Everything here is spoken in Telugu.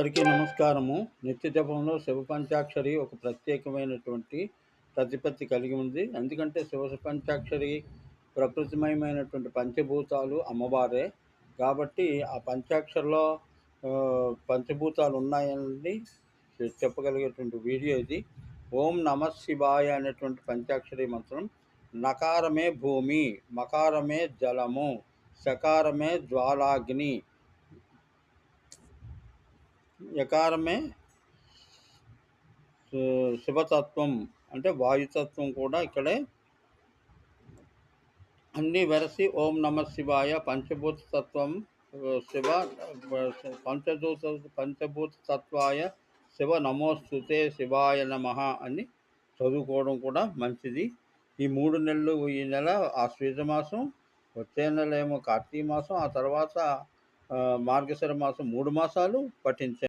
అందరికీ నమస్కారము. నిత్య జపంలో శివ పంచాక్షరి ఒక ప్రత్యేకమైనటువంటి ప్రతిపత్తి కలిగి ఉంది. ఎందుకంటే శివ పంచాక్షరి ప్రకృతిమయమైనటువంటి పంచభూతాలు అమ్మవారే. కాబట్టి ఆ పంచాక్షరిలో పంచభూతాలు ఉన్నాయని చెప్పగలిగేటువంటి వీడియో ఇది. ఓం నమ శివాయ అనేటువంటి పంచాక్షరి మంత్రం. నకారమే భూమి మకారమే జలము సకారమే జ్వాలాగ్ని యకారమే శి- శివతత్వం అంటే వాయుతత్వం కూడా ఇక్కడే అన్ని వెరసి ఓం నమ శివాయ పంచభూత తత్వం శివ పంచభూత పంచభూత తత్వాయ శివ నమోస్తుతే శివాయ నమ అని చదువుకోవడం కూడా మంచిది. ఈ మూడు నెలలు ఈ నెల ఆశ్వీజ మాసం వచ్చే నెల ఏమో కార్తీక మాసం ఆ తర్వాత ఆ, మార్గశిర మాసం మూడు మాసాలు పఠించే